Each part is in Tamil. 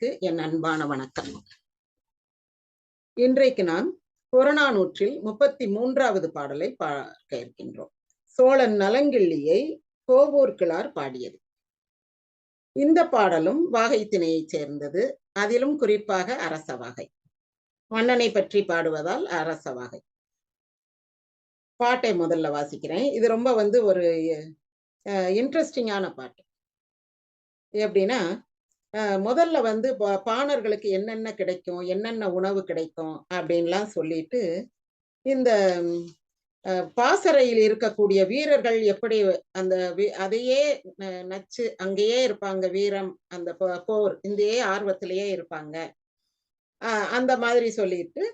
நேயர்களுக்கு என் அன்பான வணக்கம். இன்றைக்கு நாம் புறநானூற்றில் முப்பத்தி மூன்றாவது பாடலை பார்க்க இருக்கின்றோம். சோழன் நலங்கிள்ளியை கோவூர்கிழார் பாடியது. இந்த பாடலும் வாகை திணையைச் சேர்ந்தது. அதிலும் குறிப்பாக அரச வாகை. மன்னனை பற்றி பாடுவதால் அரச வாகை. பாட்டை முதல்ல வாசிக்கிறேன். இது ரொம்ப வந்து ஒரு இன்ட்ரெஸ்டிங்கான பாட்டு. எப்படின்னா முதல்ல வந்து பாணர்களுக்கு என்னென்ன கிடைக்கும்? என்னென்ன உணவு கிடைக்கும்? அப்படின்லாம் சொல்லிட்டு இந்த பாசறையில் இருக்கக்கூடிய வீரர்கள் எப்படி அந்த அதையே நச்சு அங்கேயே இருப்பாங்க வீரம் அந்த போர் இந்தையே ஆர்வத்திலேயே இருப்பாங்க. அந்த மாதிரி சொல்லிட்டு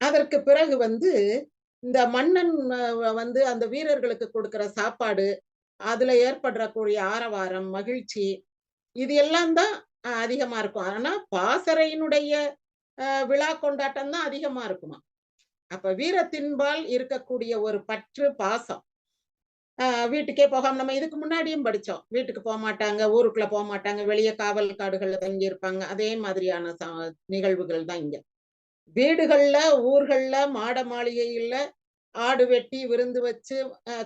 அதற்கு பிறகு வந்து இந்த மன்னன் வந்து அந்த வீரர்களுக்கு கொடுக்கிற சாப்பாடு அதுல ஏற்படுறக்கூடிய ஆரவாரம் மகிழ்ச்சி இது எல்லாம் தான் அதிகமா இருக்கும். ஆனா பாசறையினுடைய விழா கொண்டாட்டம் தான் அதிகமா இருக்குமா அப்ப வீரத்தின்பால் இருக்கக்கூடிய ஒரு பற்று பாசம். வீட்டுக்கே போகாம நம்ம இதுக்கு முன்னாடியும் படிச்சோம். வீட்டுக்கு போக மாட்டாங்க ஊருக்குள்ள போக மாட்டாங்க வெளியே காவல் காடுகள்ல தங்கி இருப்பாங்க அதே மாதிரியான நிகழ்வுகள் தான் இங்க. வீடுகள்ல ஊர்கள்ல மாட மாளிகையில ஆடு வெட்டி விருந்து வச்சு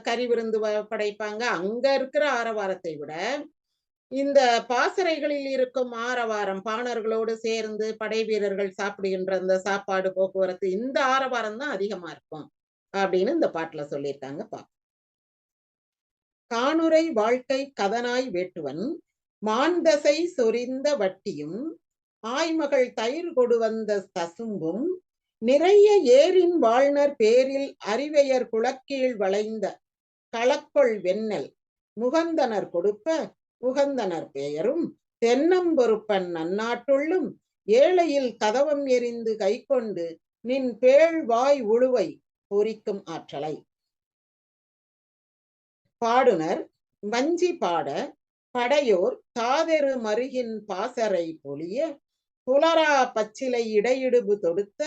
கறி விருந்து படைப்பாங்க. அங்க இருக்கிற ஆரவாரத்தை விட இந்த பாசறைகளில் இருக்கும் ஆரவாரம் பாணர்களோடு சேர்ந்து படை வீரர்கள் சாப்பிடுகின்ற அந்த சாப்பாடு போக்குவரத்து இந்த ஆரவாரம் தான் அதிகமா இருக்கும் அப்படின்னு இந்த பாட்டுல சொல்லியிருக்காங்க. பா காணுரை வாழ்க்கை கதனாய் வேட்டுவன் மாந்தசை சொரிந்த வட்டியும் ஆய்மகள் தயிர் கொடு வந்த தசும்பும் நிறைய ஏரின் வாழ்நர் பேரில் அறிவையர் குளக்கீழ் வளைந்த களக்கொள் வெண்ணல் முகந்தனர் கொடுப்ப உகந்தனர் பெயரும் தென்னம்பொறுப்பன் நன்னாட்டுள்ளும் ஏழையில் கதவம் எரிந்து கை கொண்டு நின் பேழ் வாய் உழுவை பொறிக்கும் ஆற்றலை. பாடுனர் வஞ்சி பாட படையோர் தாதெரு மருகின் பாசரை பொழிய புலரா பச்சிலை இடையிடுபு தொடுத்த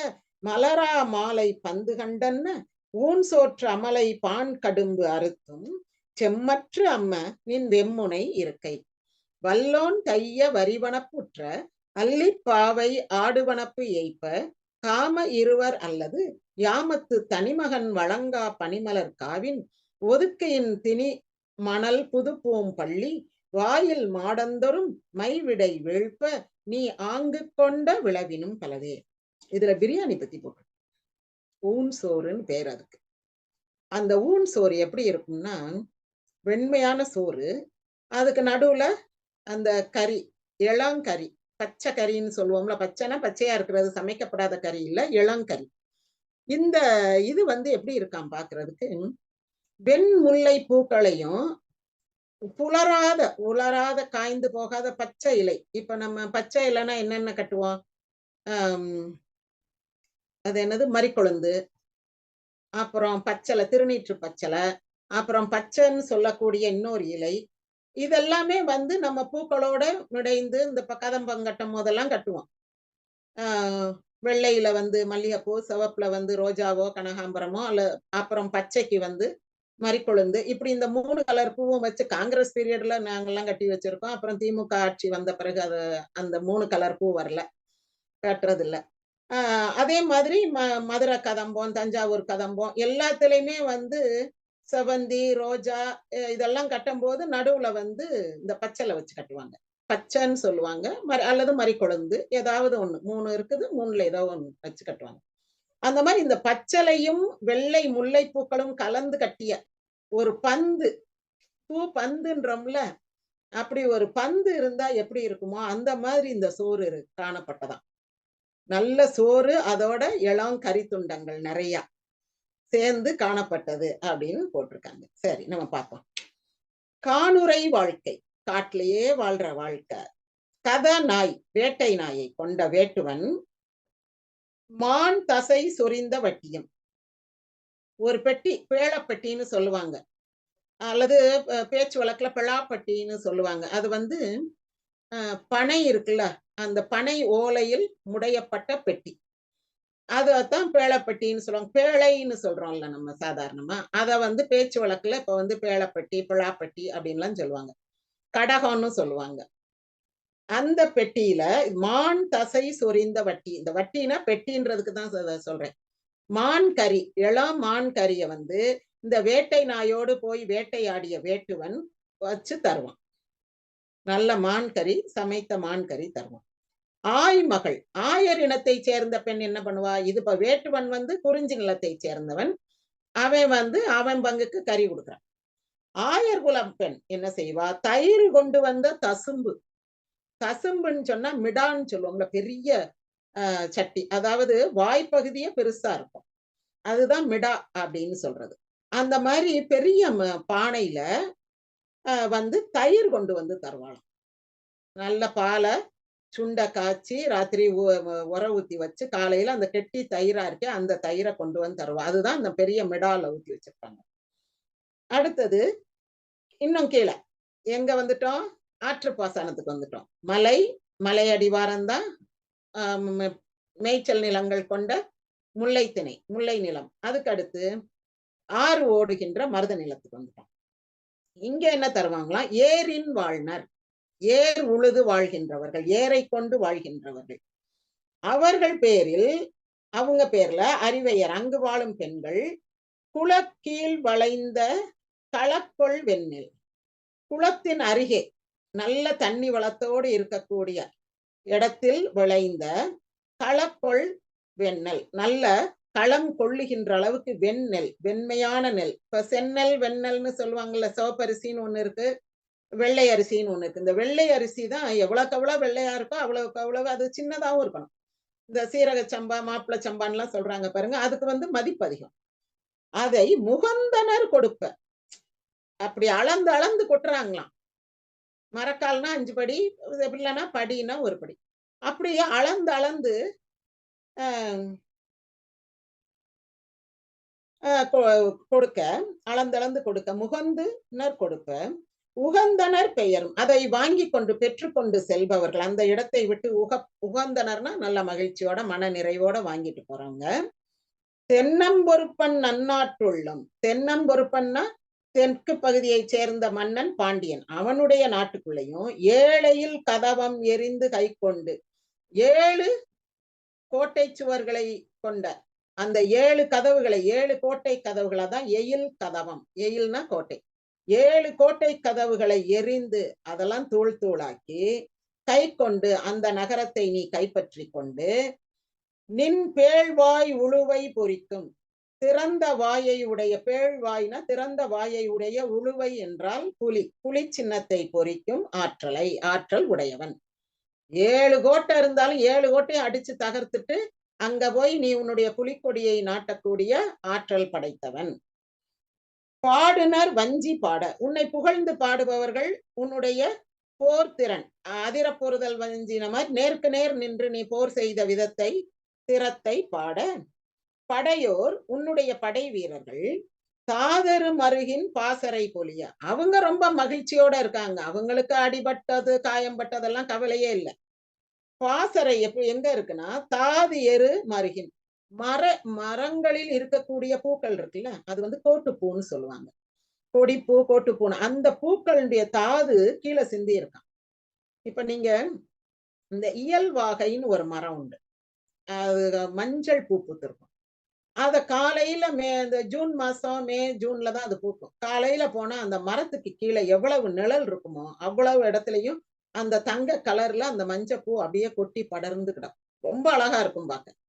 மலரா மாலை பந்து கண்டன்ன ஊன் சோற்று அமலை பான் கடும்பு அறுத்தும் செம்மற்று அம்ம நின் வெம்முனை இருக்கை. வல்லோன் தைய வரிவனப்புற்ற அல்லிப்பாவை ஆடுவனப்பு ஏய்ப்ப காம இருவர் அல்லது யாமத்து தனிமகன் வழங்கா பனிமலர் காவின் ஒதுக்கையின் திணி மணல் புதுப்பூம் பள்ளி வாயில் மாடந்தொரும் மைவிடை வீழ்ப்ப நீ ஆங்கு கொண்ட விளவினும் பலவே இதுல பிரியாணி பத்தி போட்டு ஊன் சோறுன்னு பேர் அதுக்கு. அந்த ஊன் சோறு எப்படி இருக்கும்னா வெண்மையான சோறு. அதுக்கு நடுவுல அந்த கறி இளங்கறி பச்சை கறின்னு சொல்லுவோம்ல பச்சைனா பச்சையா இருக்கிறது சமைக்கப்படாத கறி இல்ல இளங்கறி இந்த இது வந்து எப்படி இருக்கான் பாக்குறதுக்கு? வெண் முல்லை பூக்களையும் புலராத உலராத காய்ந்து போகாத பச்சை இலை. இப்ப நம்ம பச்சை இலைன்னா என்னென்ன கட்டுவோம்? ஆஹ் அது என்னது? மறிக்கொழுந்து அப்புறம் பச்சலை திருநீற்று பச்சலை அப்புறம் பச்சைன்னு சொல்லக்கூடிய இன்னொரு இலை. இதெல்லாமே வந்து நம்ம பூக்களோட விடைந்து இந்த கதம்பங்கட்டம் போதெல்லாம் கட்டுவோம். ஆஹ் வெள்ளையில வந்து மல்லிகைப்பூ சிவப்புல வந்து ரோஜாவோ கனகாம்பரமோ அல்ல அப்புறம் பச்சைக்கு வந்து மறிக்கொழுந்து இப்படி இந்த மூணு கலர் பூவும் வச்சு காங்கிரஸ் பீரியட்ல நாங்கெல்லாம் கட்டி வச்சிருக்கோம். அப்புறம் திமுக ஆட்சி வந்த பிறகு அது அந்த மூணு கலர் பூ வரல. கட்டுறது இல்லை அதே மாதிரி ம மதுரை கதம்பம் தஞ்சாவூர் கதம்பம் எல்லாத்துலேயுமே வந்து செவந்தி ரோஜா இதெல்லாம் கட்டும்போது நடுவுல வந்து இந்த பச்சைல வச்சு கட்டுவாங்க. பச்சைன்னு சொல்லுவாங்க. மரி அல்லது மறிக்கொழுந்து ஏதாவது ஒண்ணு. மூணு இருக்குது மூணுல ஏதோ ஒண்ணு வச்சு கட்டுவாங்க. அந்த மாதிரி இந்த பச்சலையும் வெள்ளை முல்லை பூக்களும் கலந்து கட்டிய ஒரு பந்து பூ பந்துன்றோம்ல அப்படி ஒரு பந்து இருந்தா எப்படி இருக்குமோ அந்த மாதிரி இந்த சோறு காணப்பட்டதாம் நல்ல சோறு அதோட இளம் கரித்துண்டங்கள் நிறையா. சேர்ந்து காணப்பட்டது அப்படின்னு போட்டிருக்காங்க. சரி நம்ம பார்ப்போம். காணுரை வாழ்க்கை. காட்டிலேயே வாழ்ற வாழ்க்கை. கத நாய் வேட்டை நாயை கொண்ட வேட்டுவன் மான் தசை சொரிந்த வட்டியம். ஒரு பெட்டி பேழப்பட்டின்னு சொல்லுவாங்க. அல்லது பேச்சு வழக்குல பிழாப்பட்டின்னு சொல்லுவாங்க. அது வந்து பனை இருக்குல்ல அந்த பனை ஓலையில் முடையப்பட்ட பெட்டி. அதைத்தான் பேளப்பட்டின்னு சொல்லுவாங்க. பேழைன்னு சொல்றோம்ல நம்ம சாதாரணமா. அதை வந்து பேச்சு வழக்குல இப்ப வந்து பேளப்பட்டி பிழாப்பட்டி அப்படின்லாம் சொல்லுவாங்க. கடகம்னு சொல்லுவாங்க. அந்த பெட்டியில மான் தசை சொரிந்த வட்டி. இந்த வட்டினா பெட்டின்றதுக்கு தான் சொல்றேன். மான் கறி இளம் மான் கறிய வந்து இந்த வேட்டை நாயோடு போய் வேட்டையாடிய வேட்டுவன் வச்சு தருவான். நல்ல மான் கறி சமைத்த மான் கறி தருவான். ஆய் மகள். ஆயர் இனத்தை சேர்ந்த பெண் என்ன பண்ணுவா? இது இப்ப வேட்டுவன் வந்து குறிஞ்சி நிலத்தை சேர்ந்தவன். அவன் வந்து அவன் பங்குக்கு கறி கொடுக்குறான். ஆயர் குலம் பெண் என்ன செய்வா? தயிர் கொண்டு வந்த தசும்பு. தசும்புன்னு சொன்னா மிடான்னு சொல்லுவோம்ல பெரிய சட்டி. அதாவது வாய்ப்பகுதியே பெருசா இருக்கும். அதுதான் மிடா அப்படின்னு சொல்றது. அந்த மாதிரி பெரிய ம- பானையில ஆஹ், வந்து தயிர் கொண்டு வந்து தருவாளாம். நல்ல பாலை சுண்டை காய்ச்சி ராத்திரி உர ஊத்தி வச்சு காலையில அந்த கெட்டி தயிரா இருக்கே அந்த தயிரை கொண்டு வந்து தருவா அதுதான் அந்த பெரிய மிடால ஊத்தி வச்சிருப்பாங்க. அடுத்தது இன்னும் கீழே. எங்க வந்துட்டோம்? ஆற்று பாசனத்துக்கு வந்துட்டோம். மலை மலை அடிவாரம் தான் மேய்ச்சல் நிலங்கள் கொண்ட முல்லை திணை முல்லை நிலம். அதுக்கு அடுத்து ஆறு ஓடுகின்ற மருத நிலத்துக்கு வந்துட்டோம். இங்க என்ன தருவாங்களாம்? ஏரின் வாழ்னர். ஏர் உழுது வாழ்கின்றவர்கள் ஏரை கொண்டு வாழ்கின்றவர்கள். அவர்கள் பேரில் அவங்க பேர்ல அறிவையர் அங்கு வாழும் பெண்கள் குளக்கீழ் வளைந்த களக்கொள் வெண்ணெல் குளத்தின் அருகே நல்ல தண்ணி வளத்தோடு இருக்கக்கூடிய இடத்தில் விளைந்த களக்கொள் வெண்ணெல் நல்ல களம் கொள்ளுகின்ற அளவுக்கு வெண்ணெல் வெண்மையான நெல் இப்ப செந்நெல் வெண்ணெல்னு சொல்லுவாங்கல்ல சிவப்பரிசின்னு ஒண்ணு இருக்கு. வெள்ளை அரிசின்னு ஒண்ணு இருக்கு. இந்த வெள்ளை அரிசி தான் எவ்வளவுக்கு எவ்வளவு வெள்ளையா இருக்கோ அவ்வளவுக்கு அவ்வளவு அது சின்னதாவும் இருக்கணும். இந்த சீரக சம்பா மாப்பிள சம்பான்லாம் சொல்றாங்க பாருங்க. அதுக்கு வந்து மதிப்பு அதிகம். அதை முகந்தனர் கொடுப்ப. அப்படி அளந்து அளந்து கொட்டுறாங்களாம். மரக்கால்னா அஞ்சு படி இல்லைன்னா படின்னா ஒரு படி. அப்படியே அளந்து அளந்து ஆஹ் ஆஹ் கொ- கொடுக்க. கொடுக்க. முகந்துனர் கொடுப்ப. உகந்தனர் பெயரும். அதை வாங்கி கொண்டு பெற்றுக்கொண்டு செல்பவர்கள். அந்த இடத்தை விட்டு உக உகந்தனர்னா நல்ல மகிழ்ச்சியோட மன நிறைவோட வாங்கிட்டு போறாங்க தென்னம்பொறுப்பன் நன்னாட்டுள்ளம். தென்னம்பொறுப்பன்னா தெற்கு பகுதியைச் சேர்ந்த மன்னன் பாண்டியன். அவனுடைய நாட்டுக்குள்ளேயும் ஏழையில் கதவம் எரிந்து கை கொண்டு ஏழு கோட்டை சுவர்களை கொண்ட அந்த ஏழு கதவுகளை ஏழு கோட்டை கதவுகளை தான் எயில் கதவம். எயில்னா கோட்டை. ஏழு கோட்டை கதவுகளை எரிந்து அதெல்லாம் தூள் தூளாக்கி கை கொண்டு அந்த நகரத்தை நீ கைப்பற்றி கொண்டு நின் பேழ்வாய் உழுவை பொறிக்கும். திறந்த வாயை உடைய பேழ்வாய்னா திறந்த வாயை உடைய உழுவை என்றால் புலி புலி சின்னத்தை பொறிக்கும் ஆற்றலை ஆற்றல் உடையவன். ஏழு கோட்டை இருந்தாலும் ஏழு கோட்டையும் அடிச்சு தகர்த்துட்டு அங்க போய் நீ உன்னுடைய புலிக்கொடியை நாட்டக்கூடிய ஆற்றல் படைத்தவன். பாடுனர் வஞ்சி பாட. உன்னை புகழ்ந்து பாடுபவர்கள் உன்னுடைய போர் திறன். அதிரப்பொருதல் பொறுதல் வஞ்சின மாதிரி நேருக்கு நேர் நின்று நீ போர் செய்த விதத்தை திறத்தை பாட. படையோர் உன்னுடைய படை வீரர்கள் சாதரு மருகின் பாசறை பொலிய அவங்க ரொம்ப மகிழ்ச்சியோட இருக்காங்க. அவங்களுக்கு அடிபட்டது காயம்பட்டதெல்லாம் கவலையே இல்லை. பாசறை எப்ப எங்க இருக்குன்னா தாது எரு மருகின். மர மரங்களில் இருக்கக்கூடிய பூக்கள் இருக்குல்ல அது வந்து கோட்டுப்பூன்னு சொல்லுவாங்க. கொடிப்பூ கோட்டுப்பூன்னு. அந்த பூக்களுடைய தாது கீழே சிந்தி இருக்கான் இப்ப நீங்க இந்த இயல்வாகைன்னு ஒரு மரம் உண்டு. அது மஞ்சள் பூ பூத்திருக்கும். அத காலையில மே இந்த ஜூன் மாசம் மே ஜூன்ல தான் அது பூக்கும். காலையில போனா அந்த மரத்துக்கு கீழே எவ்வளவு நிழல் இருக்குமோ அவ்வளவு இடத்துலயும் அந்த தங்க கலர்ல அந்த மஞ்சள் பூ அப்படியே கொட்டி படர்ந்து கிடக்கும். ரொம்ப அழகா இருக்கும் பார்க்க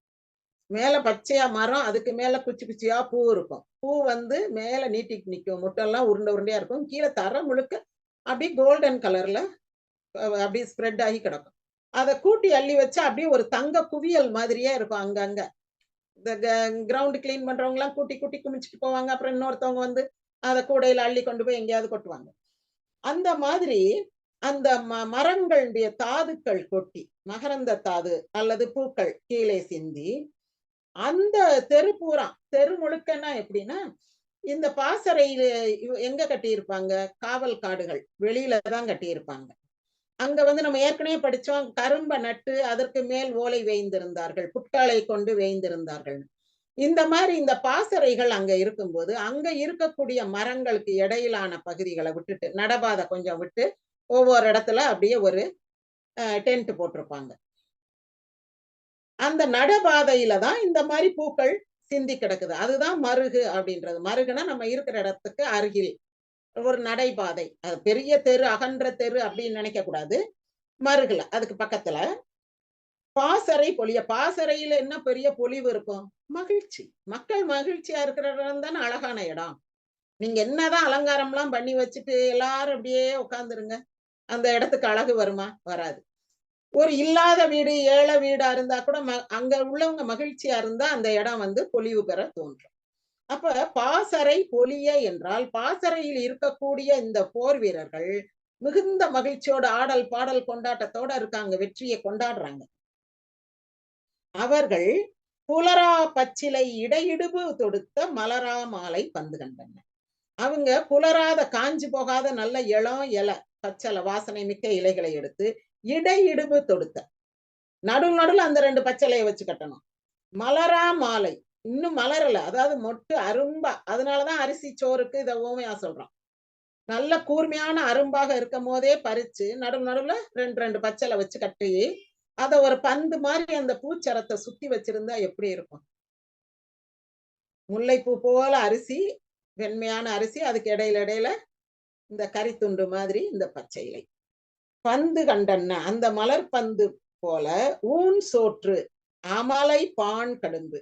மேல பச்சையா மரம் அதுக்கு மேல குச்சி குச்சியா பூ இருக்கும். பூ வந்து மேல நீட்டிக்கு நிக்கும். முட்டெல்லாம் உருண்டை உருண்டையா இருக்கும். கீழே தர முழுக்க அப்படியே கோல்டன் கலர்ல அப்படியே ஸ்ப்ரெட் ஆகி கிடக்கும். அதை கூட்டி அள்ளி வச்சா அப்படியே ஒரு தங்க குவியல் மாதிரியே இருக்கும் அங்கங்க. இந்த கிரவுண்ட் கிளீன் பண்றவங்க எல்லாம் கூட்டி கூட்டி குமிச்சிட்டு போவாங்க. அப்புறம் இன்னொருத்தவங்க வந்து அதை கூடையில அள்ளி கொண்டு போய் எங்கேயாவது கொட்டுவாங்க. அந்த மாதிரி அந்த ம மரங்களுடைய தாதுக்கள் கொட்டி மகரந்த தாது அல்லது பூக்கள் கீழே சிந்தி அந்த தெரு பூரா தெரு முழுக்கன்னா எப்படின்னா இந்த பாசறையில எங்க கட்டியிருப்பாங்க? காவல் காடுகள் வெளியில தான் கட்டியிருப்பாங்க. அங்க வந்து நம்ம ஏற்கனவே படிச்சோம் கரும்ப நட்டு அதற்கு மேல் ஓலை வேய்ந்திருந்தார்கள் புட்களை கொண்டு வேய்ந்திருந்தார்கள். இந்த மாதிரி இந்த பாசறைகள் அங்க இருக்கும்போது அங்க இருக்கக்கூடிய மரங்களுக்கு இடையிலான பகுதிகளை விட்டுட்டு நடபாதை கொஞ்சம் விட்டு ஒவ்வொரு இடத்துல அப்படியே ஒரு டென்ட் போட்டிருப்பாங்க. அந்த நடைபாதையில தான் இந்த மாதிரி பூக்கள் சிந்தி கிடக்குது. அதுதான் மருகு அப்படின்றது. மருகுனா நம்ம இருக்கிற இடத்துக்கு அருகில். ஒரு நடைபாதை. அது பெரிய தெரு அகன்ற தெரு அப்படின்னு நினைக்க கூடாது. மருகுல அதுக்கு பக்கத்துல. பாசறை பொலிய பாசறையில என்ன பெரிய பொலிவு இருக்கும்? மகிழ்ச்சி. மக்கள் மகிழ்ச்சியா இருக்கிற இடம் தானே அழகான இடம். நீங்க என்னதான் அலங்காரம்லாம் பண்ணி வச்சுட்டு எல்லாரும் அப்படியே உட்காந்துருங்க அந்த இடத்துக்கு அழகு வருமா? வராது. ஒரு இல்லாத வீடு ஏழை வீடா இருந்தா கூட ம- அங்க உள்ளவங்க மகிழ்ச்சியா இருந்தா அந்த இடம் வந்து பொலிவு பெற தோன்றும். அப்ப பாசறை பொலிய என்றால் பாசறையில் இருக்கக்கூடிய இந்த போர் வீரர்கள் மிகுந்த மகிழ்ச்சியோட ஆடல் பாடல் கொண்டாட்டத்தோட இருக்காங்க வெற்றியை கொண்டாடுறாங்க. அவர்கள் புலரா பச்சிலை இடையிடுபு தொடுத்த மலரா மாலை பந்து கண்டனர். அவங்க புலராத காஞ்சு போகாத நல்ல இளம் இலை பச்சலை வாசனை மிக்க இலைகளை எடுத்து இடையிடுபு தொடுத்த நடு நடுல அந்த ரெண்டு பச்சலையை வச்சு கட்டணும். மலரா மாலை. இன்னும் மலரல. அதாவது மொட்டு அரும்பா. அதனாலதான் அரிசி சோறுக்கு இதை ஓமையா சொல்றோம். நல்ல கூர்மையான அரும்பாக இருக்கும் போதே பறிச்சு நடு நடுவுல ரெண்டு ரெண்டு பச்சலை வச்சு கட்டி அதை ஒரு பந்து மாதிரி அந்த பூச்சரத்தை சுத்தி வச்சிருந்தா எப்படி இருக்கும்? முல்லைப்பூ போல அரிசி வெண்மையான அரிசி அதுக்கு இடையில இடையில இந்த கரித்துண்டு மாதிரி இந்த பச்சை இலை. பந்து கண்டன்ன அந்த மலர் பந்து போல ஊன் சோற்று அமலை பான் கடும்பு.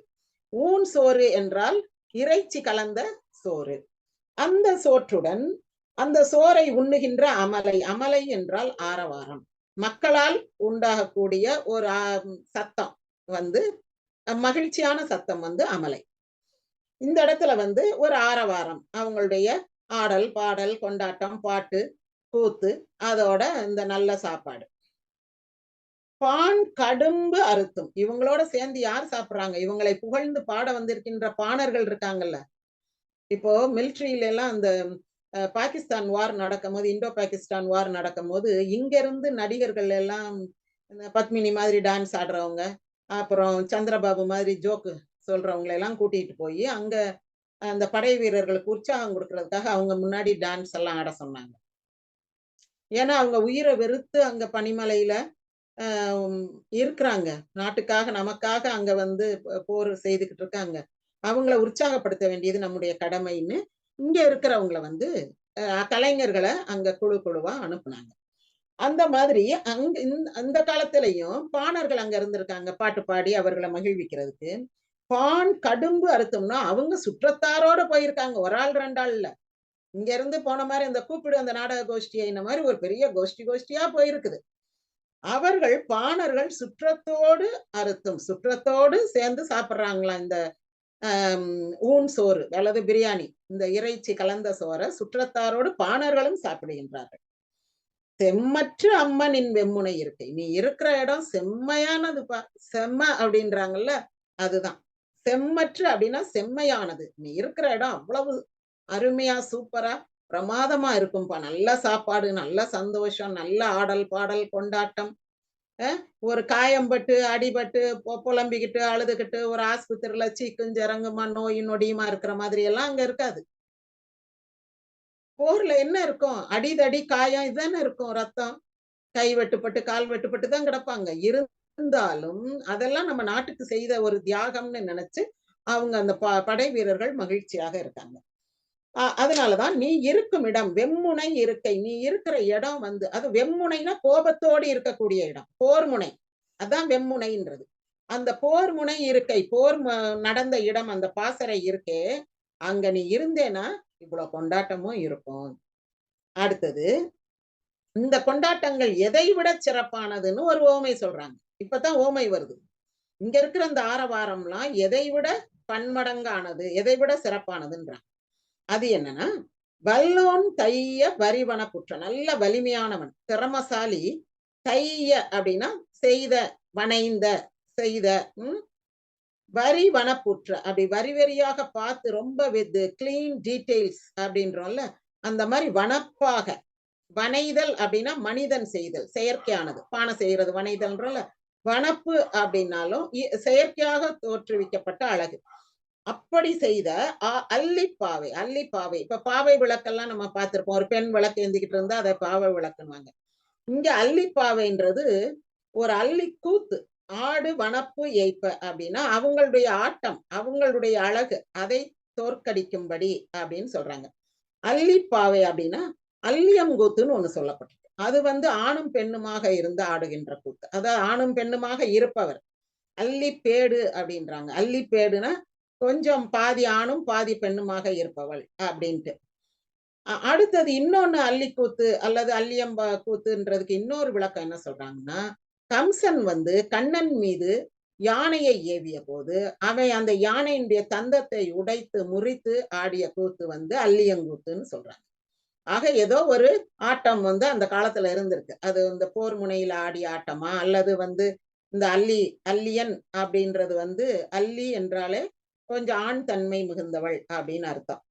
ஊன் சோறு என்றால் இறைச்சி கலந்த சோறு. அந்த சோற்றுடன் அந்த சோறை உண்ணுகின்ற அமலை அமலை என்றால் ஆரவாரம். மக்களால் உண்டாகக்கூடிய ஒரு சத்தம் வந்து மகிழ்ச்சியான சத்தம் வந்து அமலை. இந்த இடத்துல வந்து ஒரு ஆரவாரம் அவங்களுடைய ஆடல் பாடல் கொண்டாட்டம் பாட்டு கூத்து அதோட இந்த நல்ல சாப்பாடு. பான் கடும்பு அறுத்தும். இவங்களோட சேர்ந்து யார் சாப்பிடுறாங்க? இவங்களை புகழ்ந்து பாட வந்திருக்கின்ற பாணர்கள் இருக்காங்கல்ல. இப்போ மிலிட்ரியில எல்லாம் அந்த பாகிஸ்தான் வார் நடக்கும் போது இந்தோ பாகிஸ்தான் வார் நடக்கும்போது இங்க இருந்து நடிகர்கள் எல்லாம் பத்மினி மாதிரி டான்ஸ் ஆடுறவங்க அப்புறம் சந்திரபாபு மாதிரி ஜோக்கு சொல்றவங்களை எல்லாம் கூட்டிட்டு போய் அங்க அந்த படை வீரர்களுக்கு உற்சாகம் கொடுக்கறதுக்காக அவங்க முன்னாடி டான்ஸ் எல்லாம் ஆட சொன்னாங்க. ஏன்னா அவங்க உயிரை வெறுத்து அங்க பனிமலையில இருக்கிறாங்க. நாட்டுக்காக நமக்காக அங்க வந்து போர் செய்துக்கிட்டு இருக்காங்க. அவங்கள உற்சாகப்படுத்த வேண்டியது நம்முடைய கடமைன்னு இங்க இருக்கிறவங்கள வந்து ஆஹ் கலைஞர்களை அங்க குழு குழுவா அனுப்புனாங்க. அந்த மாதிரி அங்க இந்த- அந்த காலத்திலையும் பாணர்கள் அங்க இருந்திருக்காங்க. பாட்டு பாடி அவர்களை மகிழ்விக்கிறதுக்கு. பான் கடும்பு அறுத்தோம்னா அவங்க சுற்றத்தாரோட போயிருக்காங்க. ஒரு ஆள் ரெண்டு ஆள்ல இங்க இருந்து போன மாதிரி அந்த கூப்பிடு அந்த நாடக கோஷ்டியை இந்த மாதிரி ஒரு பெரிய கோஷ்டி கோஷ்டியா போயிருக்குது. அவர்கள் பாணர்கள் சுற்றத்தோடு அறுத்தும் சுற்றத்தோடு சேர்ந்து சாப்பிடுறாங்களாம் இந்த ஊன் சோறு அல்லது பிரியாணி இந்த இறைச்சி கலந்த சோறை சுற்றத்தாரோடு பாணர்களும் சாப்பிடுகின்றார்கள். செம்மற்று அம்மனின் வெம்முனை இருக்கை. நீ இருக்கிற இடம் செம்மையானதுப்பா செம்ம அப்படின்றாங்கல்ல அதுதான். செம்மற்று அப்படின்னா செம்மையானது. நீ இருக்கிற இடம் அவ்வளவு அருமையா சூப்பரா பிரமாதமா இருக்கும்பா. நல்ல சாப்பாடு நல்ல சந்தோஷம் நல்ல ஆடல் பாடல் கொண்டாட்டம். ஒரு காயம்பட்டு அடிபட்டு புலம்பிக்கிட்டு அழுதுகிட்டு ஒரு ஆஸ்பத்திரியில சீக்கும் ஜரங்குமா நோய் நொடியுமா இருக்கிற மாதிரி எல்லாம் அங்க இருக்காது. போர்ல என்ன இருக்கும்? அடிதடி காயம் இதுதானே இருக்கும். ரத்தம். கை வெட்டுப்பட்டு கால் வெட்டுப்பட்டு தான் கிடப்பாங்க. இருந்தாலும் அதெல்லாம் நம்ம நாட்டுக்கு செய்த ஒரு தியாகம்னு நினைச்சு அவங்க அந்த ப படை வீரர்கள் மகிழ்ச்சியாக இருக்காங்க. அதனாலதான் நீ இருக்கும் இடம் வெம்முனை இருக்கை. நீ இருக்கிற இடம் வந்து அது வெம்முனைனா கோபத்தோடு இருக்கக்கூடிய இடம் போர்முனை. அதான் வெம்முனைன்றது. அந்த போர்முனை இருக்கை போர் ம- நடந்த இடம் அந்த பாசறை இருக்கே அங்க நீ இருந்தேனா இவ்வளவு கொண்டாட்டமும் இருக்கும். அடுத்தது இந்த கொண்டாட்டங்கள் எதை விட சிறப்பானதுன்னு ஒரு ஓமை சொல்றாங்க. இப்பதான் ஓமை வருது. இங்க இருக்கிற அந்த ஆரவாரம்லாம் எதை விட பன்மடங்கானது எதை விட சிறப்பானதுன்றாங்க. அது என்னன்னா வல்லோன் தைய வரிவன புற்ற நல்ல வலிமையானவன் திறமசாலி தைய அப்படின்னா செய்த வனைந்த செய்த உம் வரி வனப்புற்ற அப்படி வரி வரியாக பார்த்து ரொம்ப வித் கிளீன் டீடைல்ஸ் அப்படின்றோம்ல அந்த மாதிரி வனப்பாக. வனைதல் அப்படின்னா மனிதன் செய்தல் செயற்கையானது. பானை செய்யறது வனைதல்ன்றோம்ல வனப்பு அப்படின்னாலும் இ- செயற்கையாக தோற்றுவிக்கப்பட்ட அழகு. அப்படி செய்த அ- அல்லிப்பாவை அல்லிப்பாவை இப்ப பாவை விளக்கெல்லாம் நம்ம பார்த்திருப்போம். ஒரு பெண் விளக்கு ஏந்திக்கிட்டு இருந்தா அதை பாவை விளக்குன்னுவாங்க. இங்க அள்ளிப்பாவைன்றது ஒரு அள்ளி கூத்து ஆடு வனப்பு ஏய்ப்ப அப்படின்னா அவங்களுடைய ஆட்டம் அவங்களுடைய அழகு அதை தோற்கடிக்கும்படி அப்படின்னு சொல்றாங்க. அள்ளிப்பாவை அப்படின்னா அல்லியங்கூத்துன்னு ஒண்ணு சொல்லப்பட்டிருக்கு. அது வந்து ஆணும் பெண்ணுமாக இருந்து ஆடுகின்ற கூத்து. அதாவது ஆணும் பெண்ணுமாக இருப்பவர். அள்ளிப்பேடு அப்படின்றாங்க. அள்ளிப்பேடுனா கொஞ்சம் பாதி ஆணும் பாதி பெண்ணுமாக இருப்பவள் அப்படின்ட்டு. அடுத்தது இன்னொன்னு அல்லிக்கூத்து அல்லது அல்லியம்பா கூத்துன்றதுக்கு இன்னொரு விளக்கம் என்ன சொல்றாங்கன்னா கம்சன் வந்து கண்ணன் மீது யானையை ஏவிய போது அவன் அந்த யானையினுடைய தந்தத்தை உடைத்து முறித்து ஆடிய கூத்து வந்து அல்லியங்கூத்துன்னு சொல்றாங்க. ஆக ஏதோ ஒரு ஆட்டம் வந்து அந்த காலத்துல இருந்திருக்கு. அது இந்த போர் முனையில ஆடிய ஆட்டமா? அல்லது வந்து இந்த அல்லி அல்லியன் அப்படின்றது வந்து அல்லி என்றாலே கொஞ்சம் ஆண் தன்மை மிகுந்தவள் அப்படின்னு அர்த்தம்.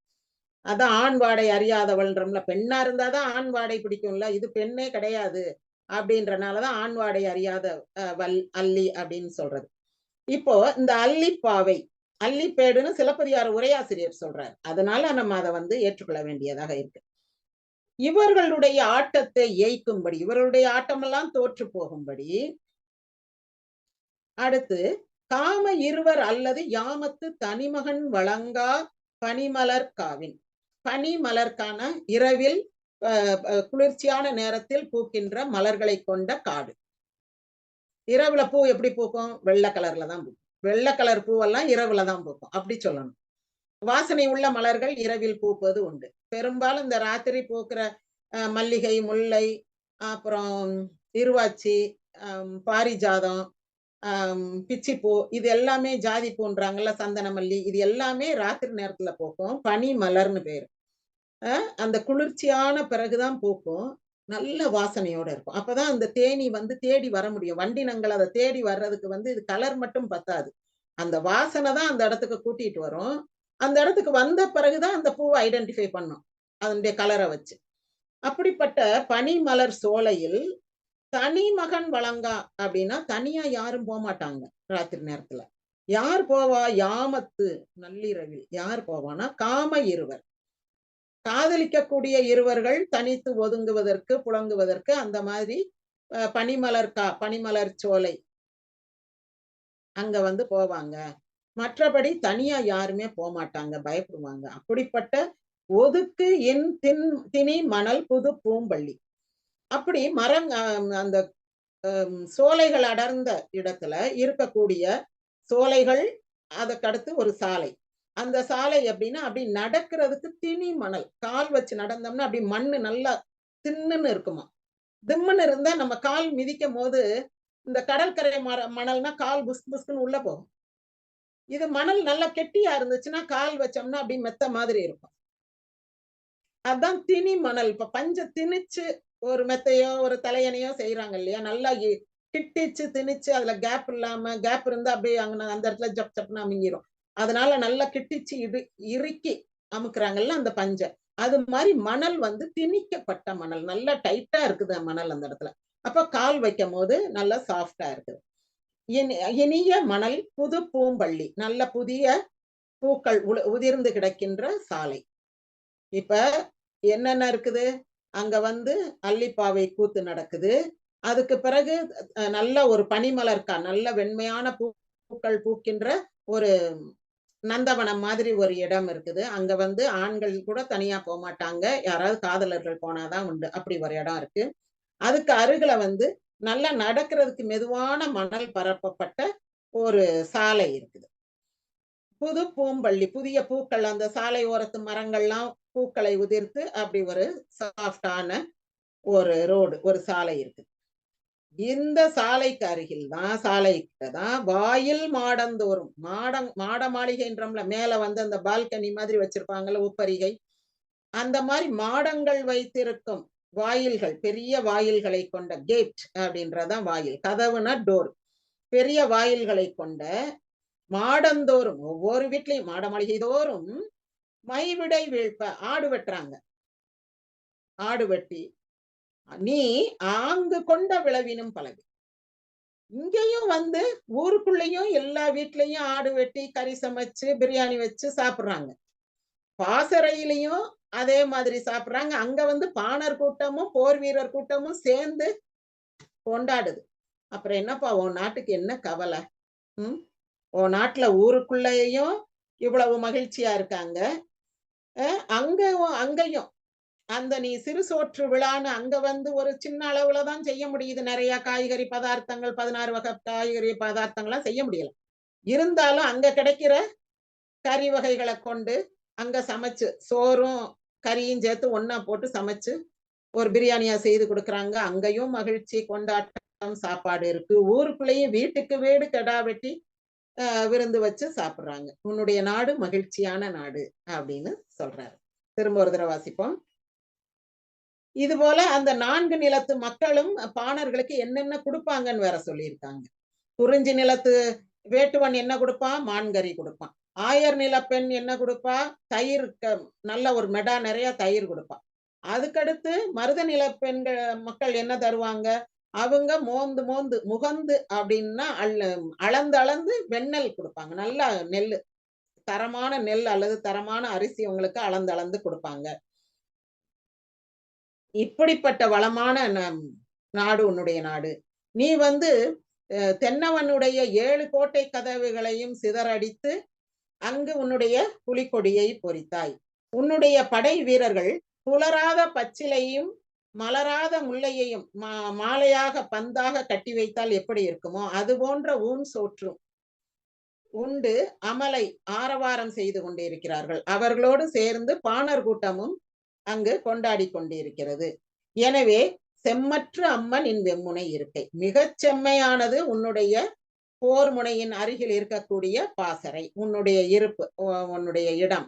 அதான் ஆண் வாடை அறியாதவள்ன்றம்ல பெண்ணா இருந்தாதான் ஆண் வாடை பிடிக்கும்ல இது பெண்ணே கிடையாது அப்படின்றனாலதான் ஆண் வாடை அறியாத வல் அல்லி அப்படின்னு சொல்றது. இப்போ இந்த அல்லிப்பாவை அல்லிப்பேடுன்னு சிலப்பதியார் உரையாசிரியர் சொல்றார். அதனால நம்ம அதை வந்து ஏற்றுக்கொள்ள வேண்டியதாக இருக்கு. இவர்களுடைய ஆட்டத்தை ஏய்க்கும்படி இவர்களுடைய ஆட்டமெல்லாம் தோற்று போகும்படி அடுத்து காம இருவர் அல்லது யாமத்து தனிமகன் வழங்கா பனிமலர் காவின். பனிமலர்கான இரவில் அஹ், குளிர்ச்சியான நேரத்தில் பூக்கின்ற மலர்களை கொண்ட காடு. இரவுல பூ எப்படி பூக்கும்? வெள்ளை கலர்ல தான் பூக்கும். வெள்ளை கலர் பூவெல்லாம் இரவுல தான் பூக்கும். அப்படி சொல்லணும். வாசனை உள்ள மலர்கள் இரவில் பூப்பது உண்டு. பெரும்பாலும் இந்த ராத்திரி பூக்கிற அஹ், மல்லிகை முல்லை அப்புறம் இருவாச்சி பாரிஜாதம் பிச்சிப்பூ இது எல்லாமே ஜாதி பூன்றாங்கல்ல சந்தனமல்லி இது எல்லாமே ராத்திரி நேரத்துல பூக்கும். பனி மலர்னு பேரு. அந்த குளிர்ச்சியான பிறகுதான் பூக்கும். நல்ல வாசனையோட இருக்கும். அப்பதான் அந்த தேனி வந்து தேடி வர முடியும். வண்டினங்கள் அதை தேடி வர்றதுக்கு வந்து இது கலர் மட்டும் பத்தாது. அந்த வாசனை தான் அந்த இடத்துக்கு கூட்டிட்டு வரும். அந்த இடத்துக்கு வந்த பிறகுதான் அந்த பூவை ஐடென்டிஃபை பண்ணும். அதனுடைய கலரை வச்சு. அப்படிப்பட்ட பனிமலர் சோலையில் தனி மகன் வழங்கா அப்படின்னா தனியா யாரும் போக மாட்டாங்க ராத்திரி நேரத்துல. யார் போவா? யாமத்து நள்ளிரவில் யார் போவானா காம இருவர். காதலிக்கக்கூடிய இருவர்கள் தனித்து ஒதுங்குவதற்கு புழங்குவதற்கு அந்த மாதிரி பனிமலர் கா பனிமலர் சோலை அங்க வந்து போவாங்க. மற்றபடி தனியா யாருமே போமாட்டாங்க பயப்படுவாங்க. அப்படிப்பட்ட ஒதுக்கு என் தின் திணி மணல் புது பூம்பள்ளி. அப்படி மரம் அந்த சோலைகள் அடர்ந்த இடத்துல இருக்கக்கூடிய சோலைகள் அதுக்கடுத்து ஒரு சாலை. அந்த சாலை அப்படின்னா அப்படி நடக்கிறதுக்கு திணி மணல் கால் வச்சு நடந்தோம்னா அப்படி மண்ணு நல்லா தின்னுன்னு இருக்குமா? திம்முன்னு இருந்தா நம்ம கால் மிதிக்கும் போது இந்த கடற்கரை மர மணல்னா கால் புஸ் புஸ்குன்னு உள்ள போகும். இது மணல் நல்லா கெட்டியா இருந்துச்சுன்னா கால் வச்சோம்னா அப்படி மெத்த மாதிரி இருக்கும். அதான் திணி மணல். இப்ப பஞ்ச திணிச்சு ஒரு மெத்தையோ ஒரு தலையணையோ செய்யறாங்க இல்லையா? நல்லா இ- கிட்டிச்சு திணிச்சு அதுல கேப் இல்லாம கேப் இருந்தா அப்படியே அங்க அந்த இடத்துல ஜப் ஜப்னு அமுங்கிரும். அதனால நல்லா கிட்டிச்சு இடு இறுக்கி அமுக்குறாங்கல்ல அந்த பஞ்சை. அது மாதிரி மணல் வந்து திணிக்கப்பட்ட மணல். நல்லா டைட்டா இருக்குது மணல் அந்த இடத்துல. அப்ப கால் வைக்கும் போது நல்லா சாஃப்டா இருக்குது. இனி- இனிய மணல் புது பூம்பள்ளி. நல்ல புதிய பூக்கள் உதிர்ந்து கிடக்கின்ற சாலை. இப்ப என்னென்ன இருக்குது? அங்க வந்து அல்லிப்பாவை கூத்து நடக்குது. அதுக்கு பிறகு நல்ல ஒரு பனிமலர்க்கா நல்ல வெண்மையான பூ- பூக்கள் பூக்கின்ற ஒரு நந்தவனம் மாதிரி ஒரு இடம் இருக்குது. அங்க வந்து ஆண்கள் கூட தனியா போக மாட்டாங்க. யாராவது காதலர்கள் போனாதான் உண்டு. அப்படி ஒரு இடம் இருக்கு. அதுக்கு அருகில வந்து நல்லா நடக்கிறதுக்கு மெதுவான மணல் பரப்பப்பட்ட ஒரு சாலை இருக்குது. புது பூம்பள்ளி புதிய பூக்கள் அந்த சாலை ஓரத்து மரங்கள்லாம் பூக்களை உதிர்த்து அப்படி ஒரு சாஃப்டான ஒரு ரோடு ஒரு சாலை இருக்கு. இந்த சாலைக்கு அருகில் தான் சாலைக்கு தான் வாயில் மாடந்தோறும் மாடம் மாட மாளிகைன்றம்ல மேல வந்து அந்த பால்கனி மாதிரி வச்சிருப்பாங்கல்ல உப்பரிகை. அந்த மாதிரி மாடங்கள் வைத்திருக்கும் வாயில்கள் பெரிய வாயில்களை கொண்ட கேட் அப்படின்றதான் வாயில் கதவுனா டோர் பெரிய வாயில்களை கொண்ட மாடந்தோறும் ஒவ்வொரு வீட்லயும் மாட மாளிகை தோறும் மைவிடை வீழ்ப்ப ஆடு வெட்டுறாங்க. ஆடு வெட்டி நீ ஆங்கு கொண்ட விளவினும் பலவி இங்கேயும் வந்து ஊருக்குள்ளேயும் எல்லா வீட்லயும் ஆடு வெட்டி கறி சமைச்சு பிரியாணி வச்சு சாப்பிடுறாங்க. பாசறையிலையும் அதே மாதிரி சாப்பிடுறாங்க. அங்க வந்து பாணர் கூட்டமும் போர் வீரர் கூட்டமும் சேர்ந்து கொண்டாடுது. அப்புறம் என்னப்பா உன் நாட்டுக்கு என்ன கவலை? ம்? உன் நாட்டுல ஊருக்குள்ளேயும் இவ்வளவு மகிழ்ச்சியா இருக்காங்க. அங்க அங்கேயும். அந்த நீ சிறு சோற்று விழான்னு அங்க வந்து ஒரு சின்ன அளவுல தான் செய்ய முடியுது. நிறைய காய்கறி பதார்த்தங்கள் பதினாறு வகை காய்கறி பதார்த்தங்கள்லாம் செய்ய முடியல. இருந்தாலும் அங்க கிடைக்கிற கறி வகைகளை கொண்டு அங்க சமைச்சு சோறும் கறியும் சேர்த்து ஒன்னா போட்டு சமைச்சு ஒரு பிரியாணியா செய்து கொடுக்குறாங்க. அங்கேயும் மகிழ்ச்சி கொண்டாட்டம் சாப்பாடு இருக்கு. ஊருக்குள்ளேயும் வீட்டுக்கு வீடு கெடா வெட்டி விருந்து வச்சு சாப்பிடுறாங்க. உன்னுடைய நாடு மகிழ்ச்சியான நாடு அப்படின்னு சொல்றாரு. திரும்ப ஒரு தடவை வாசிப்போம். இது போல அந்த நான்கு நிலத்து மக்களும் பாணர்களுக்கு என்னென்ன கொடுப்பாங்கன்னு வேற சொல்லியிருக்காங்க. குறிஞ்சி நிலத்து வேட்டுவன் என்ன கொடுப்பான் மான்கறி கொடுப்பான் ஆயர் நில பெண் என்ன கொடுப்பா? தயிர் க- நல்ல ஒரு மெடா நிறைய தயிர் கொடுப்பா. அதுக்கடுத்து மருத நில பெண்கள் மக்கள் என்ன தருவாங்க? அவங்க மோந்து மோந்து முகந்து அப்படின்னா அள்ள அளந்து அளந்து வெண்ணெல் கொடுப்பாங்க. நல்லா நெல் தரமான நெல் அல்லது தரமான அரிசி உங்களுக்கு அளந்து அளந்து கொடுப்பாங்க. இப்படிப்பட்ட வளமான நாடு உன்னுடைய நாடு. நீ வந்து அஹ், தென்னவனுடைய ஏழு கோட்டை கதவுகளையும் சிதறடித்து அங்கு உன்னுடைய புலிக்கொடியை பொறித்தாய். உன்னுடைய படை வீரர்கள் புலராத பச்சிலையும் மலராத முல்லையையும் மா மாலையாக பந்தாக கட்டி வைத்தால் எப்படி இருக்குமோ அது போன்ற ஊன் சோற்றும் உண்டு அமலை ஆரவாரம் செய்து கொண்டிருக்கிறார்கள். அவர்களோடு சேர்ந்து பாணர் கூட்டமும் அங்கு கொண்டாடி கொண்டிருக்கிறது. எனவே செம்மற்ற அம்மன் என் வெம்முனை இருக்கை. மிகச் செம்மையானது உன்னுடைய போர் முனையின் அருகில் இருக்கக்கூடிய பாசறை உன்னுடைய இருப்பு உன்னுடைய இடம்.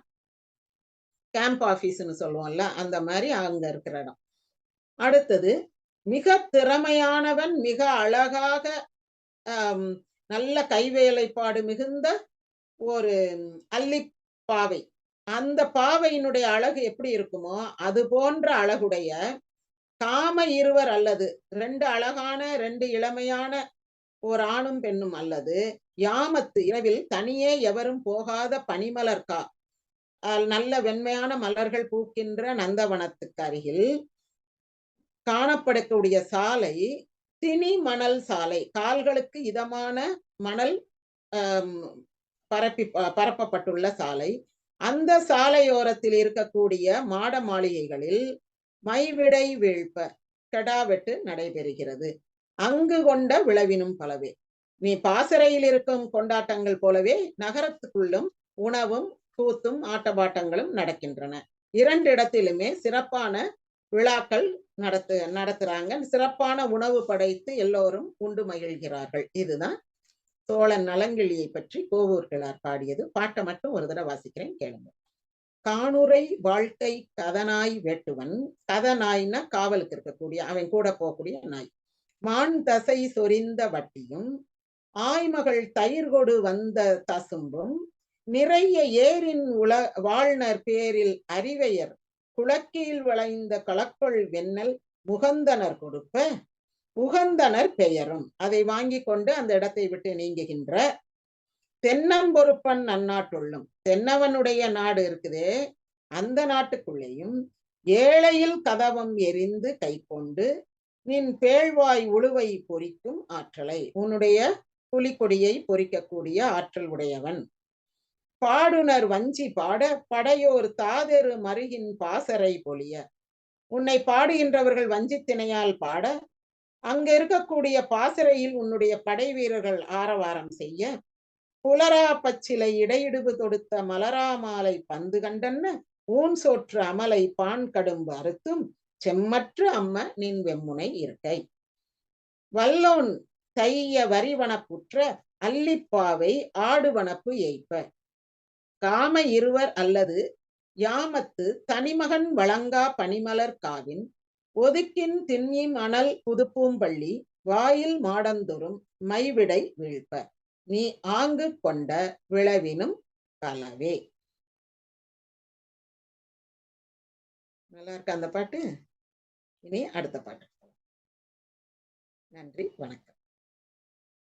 கேம்ப் ஆபீஸ்னு சொல்லுவோம்ல அந்த மாதிரி அங்க இருக்கிற இடம். அடுத்தது மிக திறமையானவன் மிக அழகாக நல்ல கைவேலைப்பாடு மிகுந்த ஒரு அல்லிப்பாவை. அந்த பாவையினுடைய அழகு எப்படி இருக்குமோ அது போன்ற அழகுடைய காம இருவர் அல்லது ரெண்டு அழகான ரெண்டு இளமையான ஒரு ஆணும் பெண்ணும் அல்லது யாமத்து இரவில் தனியே எவரும் போகாத பனிமலர்கா நல்ல வெண்மையான மலர்கள் பூக்கின்ற நந்தவனத்துக்கு அருகில் காணப்படக்கூடிய சாலை திணி மணல் சாலை. கால்களுக்கு இதமான மணல் பரப்பி பரப்பப்பட்டுள்ள சாலை. அந்த சாலையோரத்தில் இருக்கக்கூடிய மாட மாளிகைகளில் மைவிடை வீழ்ப்ப கெடாவெட்டு நடைபெறுகிறது. அங்கு கொண்ட விளைவினும் பலவே. நீ பாசறையில் இருக்கும் கொண்டாட்டங்கள் போலவே நகரத்துக்குள்ளும் உணவும் கூத்தும் ஆட்டபாட்டங்களும் நடக்கின்றன. இரண்டு இடத்திலுமே சிறப்பான விழாக்கள் நடத்து நடத்துறாங்க. சிறப்பான உணவு படைத்து எல்லோரும் உண்டு மகிழ்கிறார்கள். இதுதான் சோழன் நலங்கிளியை பற்றி கோவூர்கிழார் பாடியது. பாட்டை மட்டும் ஒரு தடவை வாசிக்கிறேன் கேளுங்க. காணுரை வாழ்க்கை கதனாய் வெட்டுவன். கதநாய்னா காவலுக்கு இருக்கக்கூடிய அவன் கூட போகக்கூடிய நாய். மான் தசை சொரிந்த வட்டியும் ஆய்மகள் தயிர் கொடு வந்த தசும்பும் நிறைய ஏரின் உல வாழ்நர் பேரில் அறிவையர் குளக்கீழ் விளைந்த களக்கொள் வெண்ணல் முகந்தனர் கொடுப்ப உகந்தனர் பெயரும். அதை வாங்கி கொண்டு அந்த இடத்தை விட்டு நீங்குகின்ற தென்னம்பொறுப்பன் நன்னாட்டுள்ளும் தென்னவனுடைய நாடு இருக்குதே அந்த நாட்டுக்குள்ளேயும் ஏழையில் கதவம் எரிந்து கை கொண்டு நின் பேழ்வாய் உழுவை பொறிக்கும் ஆற்றலை உன்னுடைய புலிக்கொடியை பொறிக்கக்கூடிய ஆற்றல் உடையவன். பாடுனர் வஞ்சி பாட படையோர் தாதெரு மருகின் பாசறை பொழிய. உன்னை பாடுகின்றவர்கள் வஞ்சித்திணையால் பாட அங்க இருக்கக்கூடிய பாசறையில் உன்னுடைய படை வீரர்கள் ஆரவாரம் செய்ய. புலரா பச்சிலை இடையிடுவு தொடுத்த மலரா மாலை பந்து கண்டன்ன ஊன் சோற்று அமலை பான் கடும்பு அறுத்தும் செம்மற்று அம்ம நின் வெம்முனை இருக்கை வல்லோன் தைய வரிவனப்புற்ற அல்லிப்பாவை ஆடுவனப்பு எய்ப்ப காம இருவர் அல்லது யாமத்து தனிமகன் வழங்கா பனிமலர் காவின் ஒதுக்கின் திண்ணி மணல் புதுப்பூம்பள்ளி வாயில் மாடந்தொறும் மைவிடை வீழ்ப்ப. நீ ஆங்கு கொண்ட விளவினும் கலவே. நல்லா இருக்கா அந்த பாட்டு? இனி அடுத்த பாட்டு. நன்றி வணக்கம்.